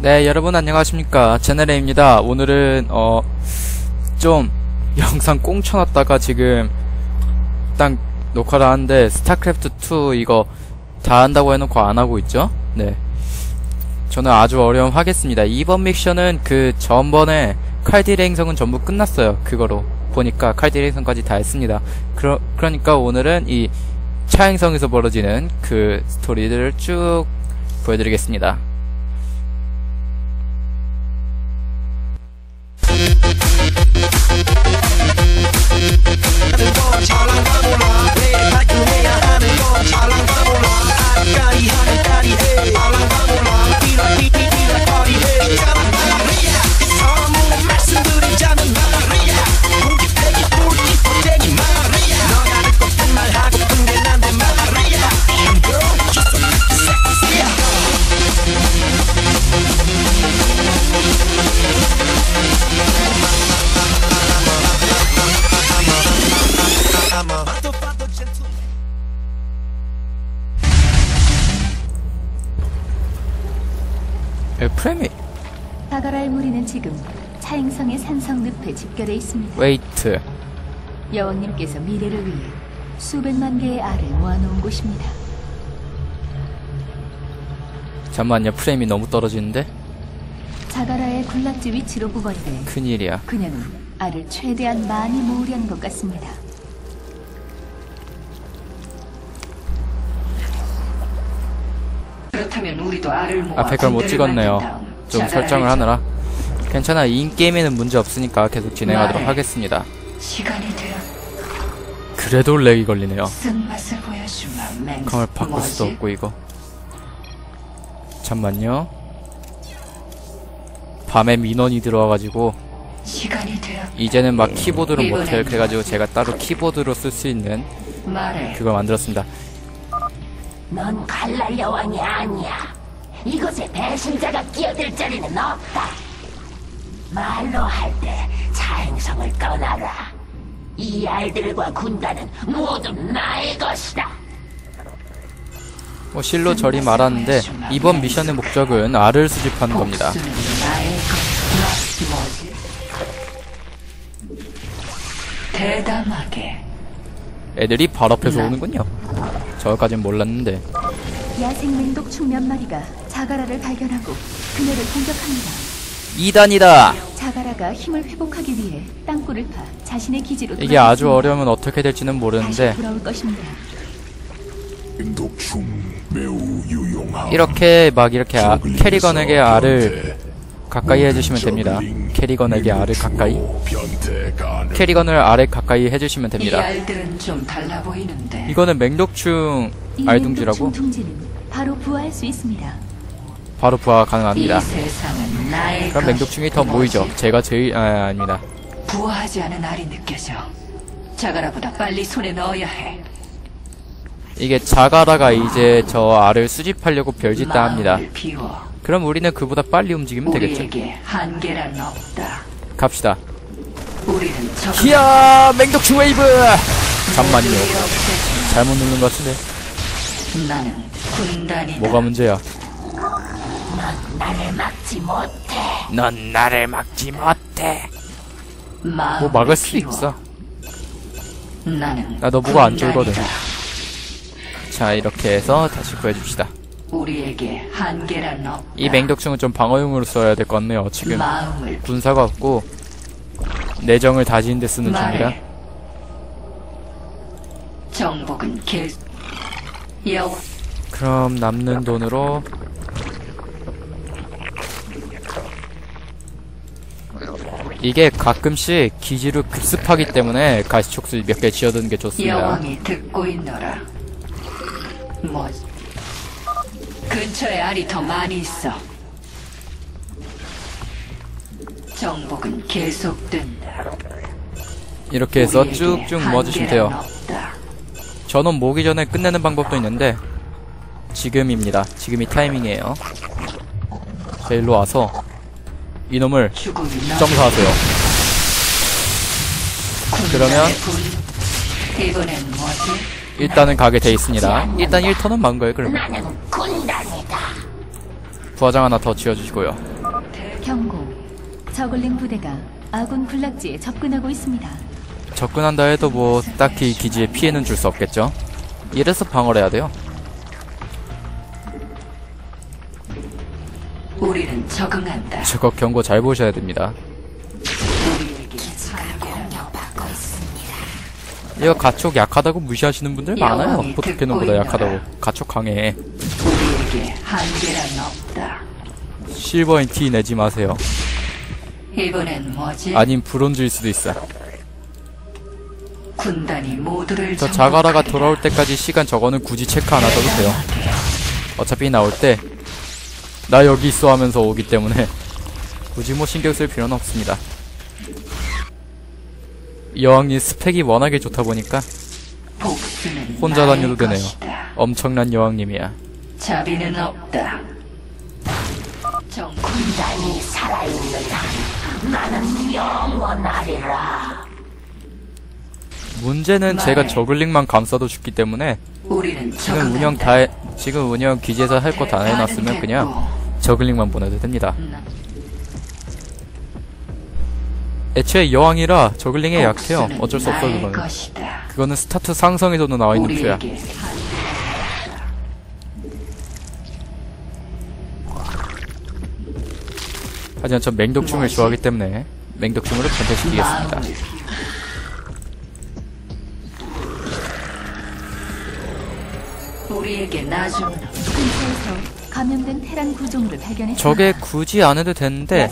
네, 여러분 안녕하십니까. 제네레입니다. 오늘은, 어, 좀, 영상 꽁쳐놨다가 지금, 딱 녹화를 하는데, 스타크래프트2 이거 다 한다고 해놓고 안 하고 있죠? 네. 저는 아주 어려움 하겠습니다. 이번 미션은 그 전번에 칼딜의 행성은 전부 끝났어요. 그거로. 보니까 칼딜의 행성까지 다 했습니다. 그러, 그러니까 오늘은 이 차행성에서 벌어지는 그 스토리들을 쭉 보여드리겠습니다. 프레미, 다가랄 무리는 지금 차행성의 산성 늪에 집결해 있습니다. 웨이트. 여왕님께서 미래를 위해 수백만 개의 알을 모아놓은 곳입니다. 잠만요, 프레임이 너무 떨어지는데? 자가라의 군락지 위치로 보건대 큰일이야. 그녀는 알을 최대한 많이 모으려는 것 같습니다. 그렇다면 우리도 알을 모아 앞에 걸 못 군대를 찍었네요. 만든 다음 좀 설정을 좀 하느라. 괜찮아, 인게임에는 문제 없으니까 계속 진행하도록 말해. 하겠습니다. 시간이 되어 그래도 렉이 걸리네요. 쓴맛을 보여주마 맹 컴을 바꿀 수도 뭐지? 없고, 이거. 잠만요. 밤에 민원이 들어와가지고, 시간이 되어 이제는 막 키보드로 못해요. 그래가지고 제가 따로 키보드로 쓸 수 있는 말해 그걸 만들었습니다. 넌 갈랄 여왕이 아니야. 이곳에 배신자가 끼어들 자리는 없다. 말로 할 때 자행성을 떠나라. 이 알들과 군단은 모두 나의 것이다. 뭐 실로 저리 말하는데 이번 미션의 목적은 알을 수집하는 겁니다. 대담하게 애들이 바로 앞에서 네. 오는군요. 저까진 몰랐는데 야생 맹독 충 몇 마리가 자가라를 발견하고 그녀를 공격합니다. 2단이다. 자가라가 힘을 회복하기 위해 땅굴을 파 자신의 기지로 이게 돌아갔습니다. 아주 어려우면 어떻게 될지는 모르는데 돌아올 것입니다. 독충 매우 유용함. 이렇게 막 이렇게 아, 캐리건에게 알을 가까이 해주시면 됩니다. 캐리건에게 알을 가까이. 캐리건을 알에 가까이 해주시면 이 됩니다. 알들은 좀 달라 보이는데 이거는 맹독충 이 알둥지라고 바로 부화할 수 있습니다. 바로 부화가 이 가능합니다. 그럼 맹독충이 더 모이죠. 제가 제일 아, 아닙니다. 부화하지 않은 알이 느껴져 자가라보다 빨리 손에 넣어야 해 이게 자가라가 이제 저 알을 수집하려고 별짓다 합니다. 마음을 비워 그럼 우리는 그보다 빨리 움직이면 되겠죠. 한계란 없다 갑시다. 히야 맹독충 웨이브 잠만요 잘못 누른 것 같은데 뭐가 문제야 나를 막지 못해. 넌 나를 막지 못해 뭐 막을 수. 있어 나 너보고 안 군단이다. 쫄거든. 자 이렇게 해서 다시 구해줍시다 우리에게 한계란 없다. 이 맹독충은 좀 방어용으로 써야 될 것 같네요 지금 군사가 없고 내정을 다지는 데 쓰는 중이라. 말해 정복은 계 여왕 그럼 남는 돈으로 이게 가끔씩 기지로 급습하기 때문에 가시촉수 몇 개 지어두는 게 좋습니다. 여왕이 듣고 있노라. 뭐 근처에 알이 더 많이 있어 정복은 계속된다 이렇게 해서 쭉쭉 모아주시면 돼요. 전원 모기 전에 끝내는 방법도 있는데 지금입니다. 지금이 타이밍이에요. 자 일로 와서 이놈을 점사하세요. 그러면? 일단은 가게 돼 있습니다. 일단 1턴은 만 거예요, 그럼. 나는 군단이다. 부화장 하나 더 지어주시고요. 경고. 저글링 부대가 아군 군락지에 접근하고 있습니다. 접근한다 해도 뭐 딱히 기지에 피해는 줄 수 없겠죠. 이래서 방어를 해야 돼요. 우리는 적응한다. 저거 경고 잘 보셔야 됩니다. 이거 가촉 약하다고 무시하시는 분들 많아요. 포트캐논보다 약하다고. 가촉 강해. 한계란 없다. 실버인 티 내지 마세요. 이번엔 뭐지? 아님 브론즈일 수도 있어. 군단이 모두를 저 자가라가. 돌아올 때까지 시간 저거는 굳이 체크 안 하셔도 돼요. 어차피 나올 때, 나 여기 있어 하면서 오기 때문에, 굳이 뭐 신경 쓸 필요는 없습니다. 여왕님 스펙이 워낙에 좋다 보니까, 혼자 다녀도 되네요. 엄청난 여왕님이야. 자비는 없다. 정 군단이 살아있는 한 나는 영원하리라. 문제는 제가. 저글링만 감싸도 죽기 때문에, 지금 운영 다, 해, 지금 운영 기지에서 할 거 다 해놨으면 그냥 저글링만 보내도 됩니다. 애초에 여왕이라 저글링에 약해요. 어쩔 수 없어 그거는. 그거는 스타트 상성에서도 나와 있는 표야. 우리에게 하지만 전 맹독충을 좋아하기 때문에 맹독충으로 변태시키겠습니다. 마음을 우리에게 나중은 근처에서 감염된 테란 구조물을 발견했습니다. 저게 굳이 안 해도 되는데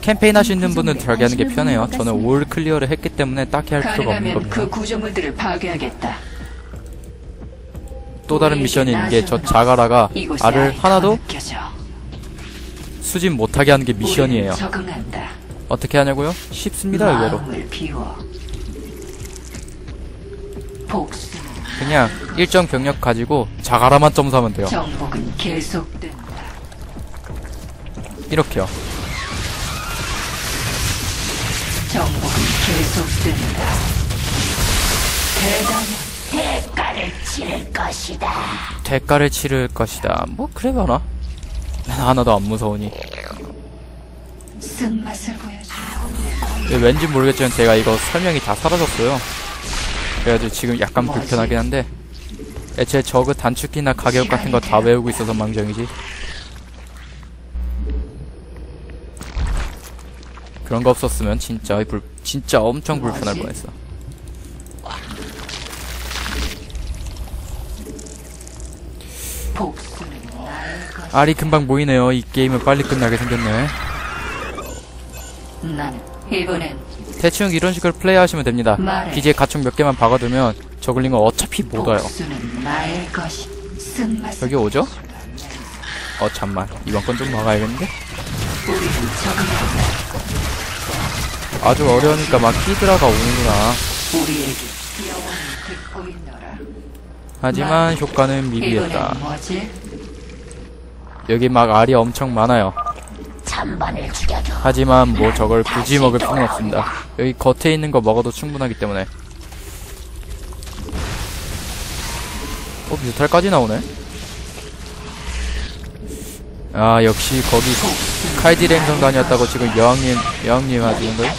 캠페인 하시는 이 분은 저기 하는 게 편해요. 저는. 올 클리어를 했기 때문에 딱히 할 필요가 없는 그 겁니다. 구조물들을 파괴하겠다. 또 다른 미션인 게 저 자가라가 알을 하나도 느껴져. 수집 못하게 하는 게 미션이에요. 어떻게 하냐고요? 쉽습니다 의외로. 그냥 일정 병력 가지고 자가라만 점수하면 돼요. 이렇게요. 정복은 계속된다. 대단한 대가를 치를 것이다. 대가를 치를 것이다. 뭐 그래 봐라. 난 하나도 안 무서우니. 예, 왠지 모르겠지만 제가 이거 설명이 다 사라졌어요. 그래가지고 지금 약간 불편하긴 한데 애초에 저그 단축키나 가격 같은 거 다 외우고 있어서 망정이지. 그런 거 없었으면 진짜 불 진짜 엄청 불편할 뻔했어. 것. 알이 금방 모이네요. 이 게임은 빨리 끝나게 생겼네. 난 대충 이런 식으로 플레이하시면 됩니다. 말해. 기지에 가축 몇 개만 박아두면 저글링은 어차피 못 와요. 복수는 나의 것이. 쓴맛을 여기 오죠? 어 잠만 이번 건 좀 막아야겠는데? 우리는 적응한다. 아주 어려우니까 막 히드라가 오는구나. 우리에게 영원히 듣고 있노라. 하지만 효과는 미비했다. 뭐지? 여기 막 알이 엄청 많아요. 하지만 뭐 저걸 굳이 먹을 필요는 없습니다. 여기 겉에 있는 거 먹어도 충분하기 때문에. 어 뮤탈까지 나오네. 아 역시 거기 행성 다녔다고 지금 여왕님 여왕님 하시는 거예요?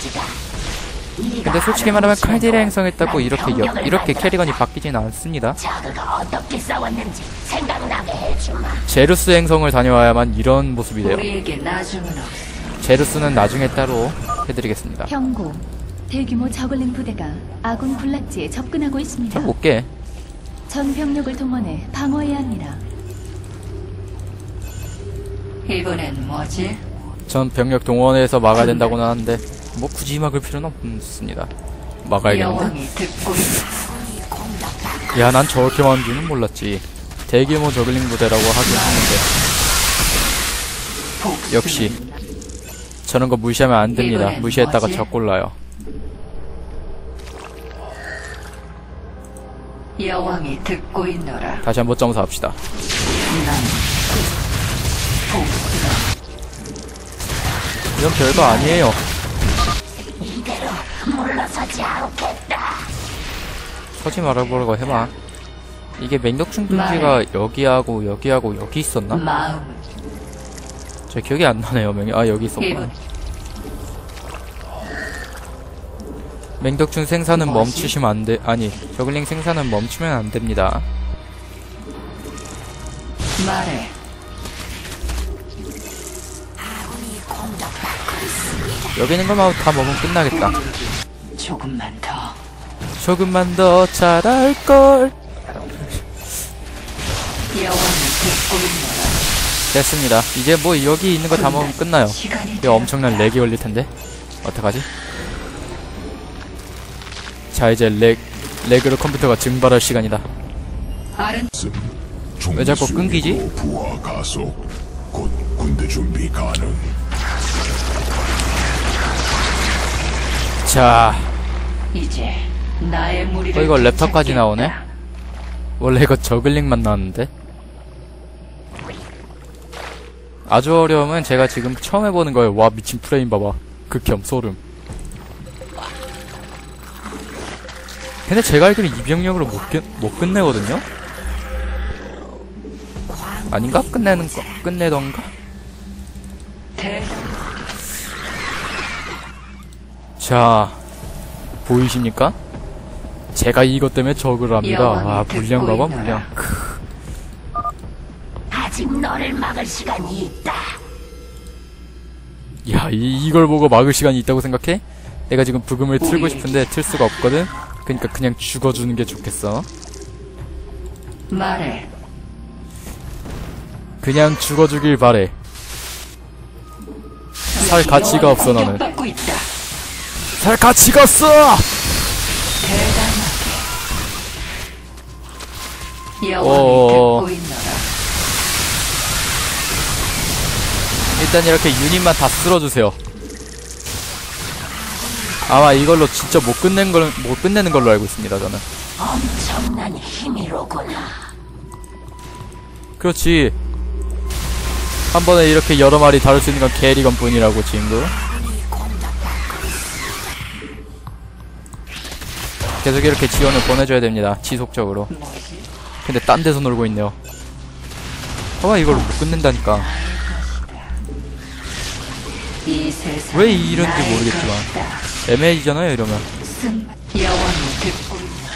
근데 솔직히 말하면 칼딜 행성했다고 이렇게 여, 이렇게 캐리건이 바뀌진 않습니다. 자그가 어떻게 싸웠는지 생각나게 해주마. 제루스 행성을 다녀와야만 이런 모습이 돼요. 제루스는 나중에 따로 해드리겠습니다. 경고. 대규모 저글링 부대가 아군 군락지에 접근하고 있습니다. 저 못게. 전 병력을 동원해 방어해야 합니다. 이번엔 뭐지? 전 병력 동원해서 막아야 된다고는 하는데 뭐 굳이 막을 필요는 없습니다. 막아야겠는데? 야, 난 저렇게 많은 줄은 몰랐지. 대규모 저글링 부대라고 하긴 했는데 복수는 역시 저런 거 무시하면 안 됩니다. 무시했다가? 적 골라요. 여왕이 듣고 있노라. 다시 한번 점수합시다. 난 복수가 이건 별거 아니에요. 물러서지 않겠다. 서지 말아보라고 해봐. 이게 맹독충 둥지가 여기하고 여기하고 여기 있었나? 마음을 제 기억이 안 나네요, 명이. 아, 여기 있었구나. 이분 맹독충 생산은? 멈추시면 안 돼. 아니, 저글링 생산은 멈추면 안 됩니다. 말해. 여기 있는 것만 다 먹으면 끝나겠다. 조금만 더. 조금만 더 잘할걸. 듣고 있노라. 됐습니다. 이제 뭐 여기 있는 거 다 먹으면 끝나요. 이거 엄청난 렉이 걸릴 텐데. 어떡하지? 자, 이제 렉, 렉으로 컴퓨터가 증발할 시간이다. 왜 자꾸 끊기지? 부하 가속 곧 군대 준비 가능 자, 이제 나의 무리를 어, 이거 되찾겠다. 나오네? 원래 이거 저글링만 나왔는데. 아주 어려움은 제가 지금 처음 해보는 거예요. 와, 미친 프레임 봐봐. 극혐, 소름. 근데 제가 알기로 이병력으로 못, 끝, 못 끝내거든요? 아닌가? 끝내는 거, 끝내던가? 자, 보이십니까? 제가 이것 때문에 저그를 합니다. 아, 물량 봐봐. 물량. 아직 너를 막을 시간이 있다. 야, 이, 이걸 보고 막을 시간이 있다고 생각해? 내가 지금 부금을 틀고 싶은데 틀 수가 없거든? 그니까 그냥 죽어주는 게 좋겠어. 말해. 그냥 죽어주길 바래. 살 가치가 없어, 나는. 대단하게. 여왕이 어어어. 듣고 있노라. 일단 이렇게 유닛만 다 쓸어주세요. 아마 이걸로 진짜 못 끝낸 걸, 못 끝내는 걸로 알고 있습니다, 저는. 엄청난 힘이로구나. 그렇지. 한 번에 이렇게 여러 마리 다룰 수 있는 건 게리건 뿐이라고, 친구. 계속 이렇게 지원을 보내줘야 됩니다. 지속적으로. 근데 딴 데서 놀고 있네요. 봐봐, 이걸 못 끝낸다니까. 왜 이런지 모르겠지만. 애매해지잖아요, 이러면. 승 여왕이 듣고 있노라.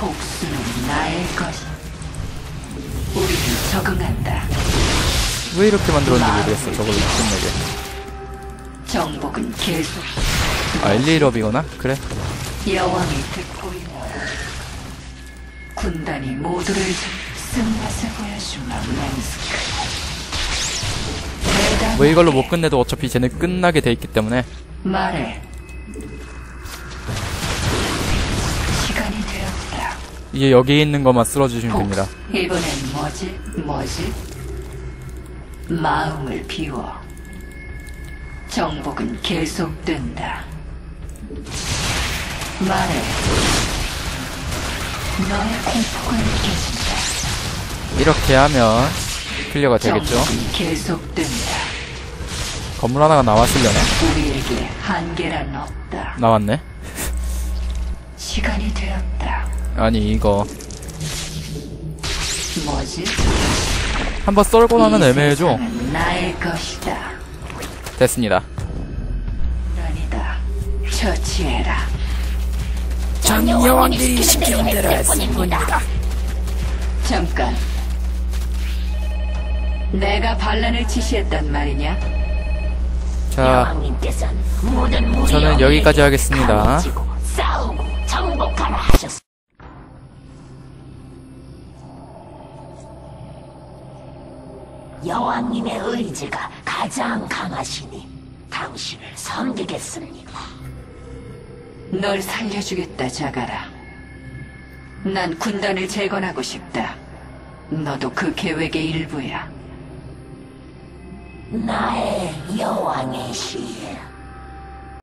복수는 나의 것. 우리는 적응한다. 왜 이렇게 만들었는지 모르겠어, 저걸 못 끝내게. 정복은 계속 아, 1, 2럽이거나? 그래. 여왕이 듣고 있노라. 군단이 모두를 쓴맛을 보여주마. 대단 뭐 이걸로 못 끝내도 어차피 쟤는 끝나게 돼 있기 때문에. 말해. 시간이 되었다. 이제 여기 있는 것만 쓸어주시면 됩니다. 이번엔 뭐지? 뭐지? 마음을 비워. 정복은 계속된다. 말해. 너의 공포가 느껴진다. 이렇게 하면 클리어가 되겠죠? 정복은 계속된다. 건물 하나가 나왔으려나? 우리에게 한계란 없다. 나왔네. 시간이 되었다. 아니, 이거. 뭐지? 한번 썰고 나면 이 애매해져. 나의 것이다. 됐습니다. 아니다. 처치해라. 전 여왕들이 시키는 대로 했습니다. 잠깐. 내가 반란을 지시했단 말이냐? 자, 저는 여기까지 하겠습니다. 싸우고 정복하라. 여왕님의 의지가 가장 강하시니 당신을 섬기겠습니다. 널 살려주겠다, 자가라. 난 군단을 재건하고 싶다. 너도 그 계획의 일부야. 나의 여왕의 시에